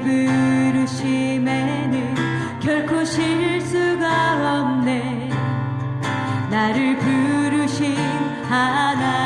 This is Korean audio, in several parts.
부르심에는 결코 실수가 없네. 나를 부르신 하나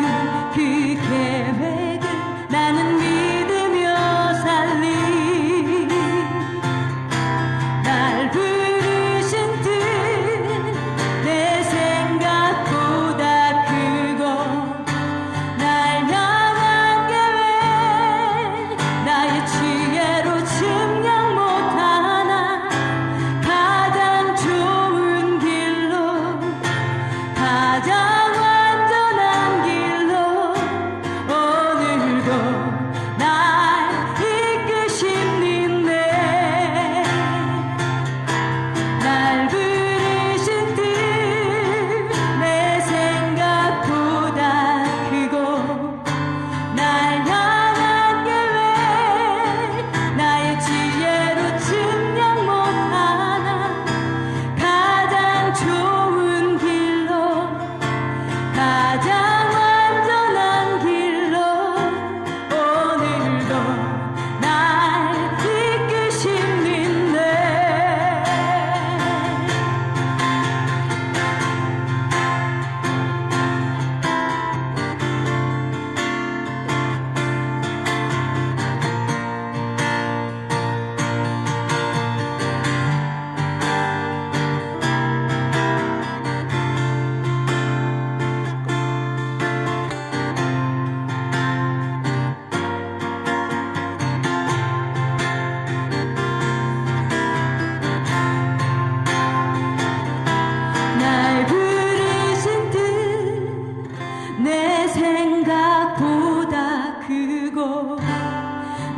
그곳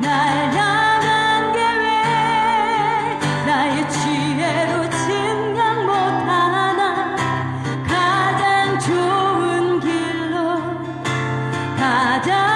날 향한 계획 나의 지혜로 증강 못하나? 가장 좋은 길로 가장